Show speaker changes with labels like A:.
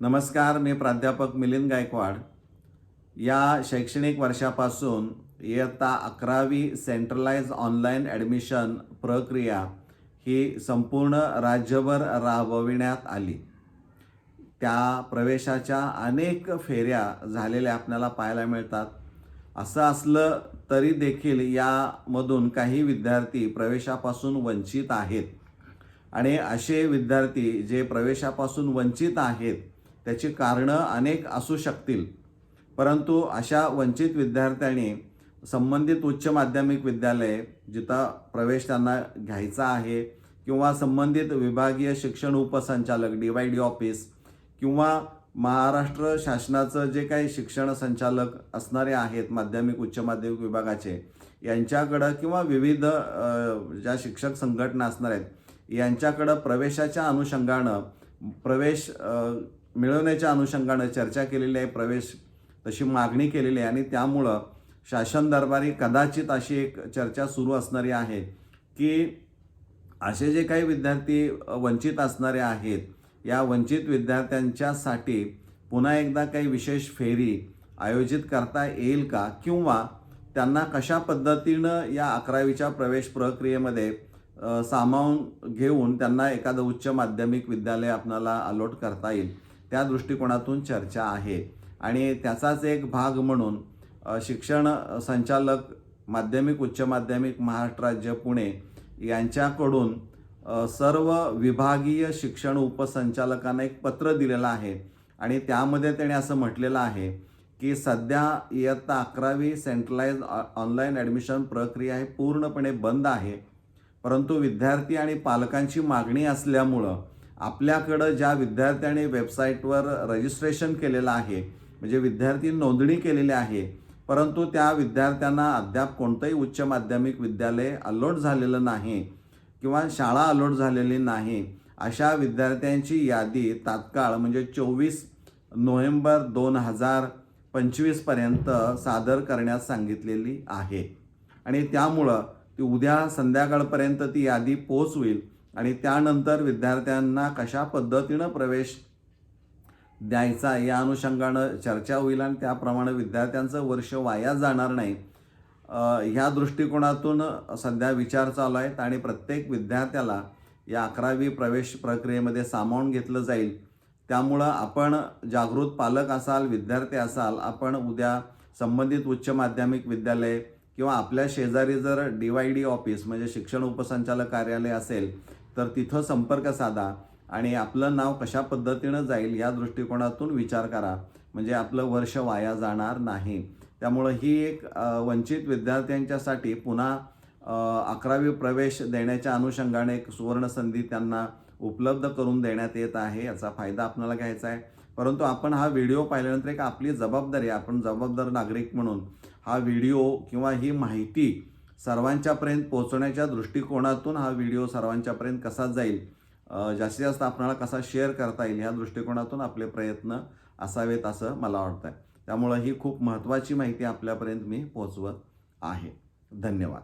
A: नमस्कार मी प्राध्यापक मिलिंद गायकवाड. या शैक्षणिक वर्षापासून इयत्ता अकरावी सेंट्रलाइज ऑनलाईन ॲडमिशन प्रक्रिया ही संपूर्ण राज्यभर राबविण्यात आली. त्या प्रवेशाच्या अनेक फेऱ्या झालेल्या आपल्याला पाहायला मिळतात. असं असलं तरी देखील यामधून काही विद्यार्थी प्रवेशापासून वंचित आहेत. आणि असे विद्यार्थी जे प्रवेशापासून वंचित आहेत त्याची कारणं अनेक असू शकतील. परंतु अशा वंचित विद्यार्थ्यांनी संबंधित उच्च माध्यमिक विद्यालय जिथं प्रवेश त्यांना घ्यायचा आहे किंवा संबंधित विभागीय शिक्षण उपसंचालक डी वाय डी ऑफिस किंवा महाराष्ट्र शासनाचं जे काही शिक्षण संचालक असणारे आहेत माध्यमिक उच्च माध्यमिक विभागाचे यांच्याकडं किंवा विविध ज्या शिक्षक संघटना असणार आहेत यांच्याकडं प्रवेशाच्या अनुषंगानं प्रवेश मिळवण्याच्या अनुषंगानं चर्चा केलेली आहे प्रवेश तशी मागणी केलेली आहे आणि त्यामुळं शासन दरबारी कदाचित अशी एक चर्चा सुरू असणारी आहे की असे जे काही विद्यार्थी वंचित असणारे आहेत या वंचित विद्यार्थ्यांच्यासाठी पुन्हा एकदा काही विशेष फेरी आयोजित करता येईल का? किंवा त्यांना कशा पद्धतीनं या अकरावीच्या प्रवेश प्रक्रियेमध्ये सामावून घेऊन त्यांना एखादं उच्च माध्यमिक विद्यालय आपणाला अलॉट करता येईल? त्या दृष्टिकोनातून चर्चा आहे. आणि त्याचाच एक भाग म्हणून शिक्षण संचालक माध्यमिक उच्च माध्यमिक महाराष्ट्र राज्य पुणे यांच्याकडून सर्व विभागीय शिक्षण उपसंचालकांना एक पत्र दिलेलं आहे. आणि त्यामध्ये त्याने असं म्हटलेलं आहे की सध्या इयत्ता अकरावी सेंट्रलाइज ऑनलाईन ॲडमिशन प्रक्रिया हे पूर्णपणे बंद आहे. परंतु विद्यार्थी आणि पालकांची मागणी असल्यामुळं आपल्याकडं ज्या विद्यार्थ्यांनी वेबसाईटवर रजिस्ट्रेशन केलेलं आहे म्हणजे विद्यार्थी नोंदणी केलेली आहे परंतु त्या विद्यार्थ्यांना अद्याप कोणतंही उच्च माध्यमिक विद्यालय अलोट झालेलं नाही किंवा शाळा अलोट झालेली नाही अशा विद्यार्थ्यांची यादी तात्काळ म्हणजे चोवीस नोव्हेंबर दोन हजार पंचवीसपर्यंत सादर करण्यास सांगितलेली आहे. आणि त्यामुळं ती उद्या संध्याकाळपर्यंत ती यादी पोच होईल आणि त्यानंतर विद्यार्थ्यांना कशा पद्धतीनं प्रवेश द्यायचा या अनुषंगानं चर्चा होईल आणि त्याप्रमाणे विद्यार्थ्यांचं वर्ष वाया जाणार नाही. ह्या दृष्टिकोनातून सध्या विचार चालू आहेत आणि प्रत्येक विद्यार्थ्याला या अकरावी प्रवेश प्रक्रियेमध्ये सामावून घेतलं जाईल. त्यामुळं आपण जागृत पालक असाल विद्यार्थी असाल आपण उद्या संबंधित उच्च माध्यमिक विद्यालय किंवा आपल्या शेजारी जर डी वाय डी ऑफिस म्हणजे शिक्षण उपसंचालक कार्यालय असेल तर तिथं संपर्क साधा आणि आपलं नाव कशा पद्धतीनं जाईल या दृष्टिकोनातून विचार करा. म्हणजे आपलं वर्ष वाया जाणार नाही. त्यामुळं ही एक वंचित विद्यार्थ्यांच्यासाठी पुन्हा अकरावी प्रवेश देण्याच्या अनुषंगाने एक सुवर्णसंधी त्यांना उपलब्ध करून देण्यात येत आहे याचा फायदा आपल्याला घ्यायचा आहे. परंतु आपण हा व्हिडिओ पाहिल्यानंतर एक आपली जबाबदारी आपण जबाबदार नागरिक म्हणून हा व्हिडिओ किंवा ही माहिती सर्वांच्यापर्यंत पोहोचण्याच्या दृष्टिकोनातून हा व्हिडिओ सर्वांच्यापर्यंत कसा जाईल जास्तीत जास्त आपणाला कसा शेअर करता येईल ह्या दृष्टिकोनातून आपले प्रयत्न असावेत असं मला वाटतं आहे त्यामुळं ही खूप महत्त्वाची माहिती आपल्यापर्यंत मी पोहोचवत आहे. धन्यवाद.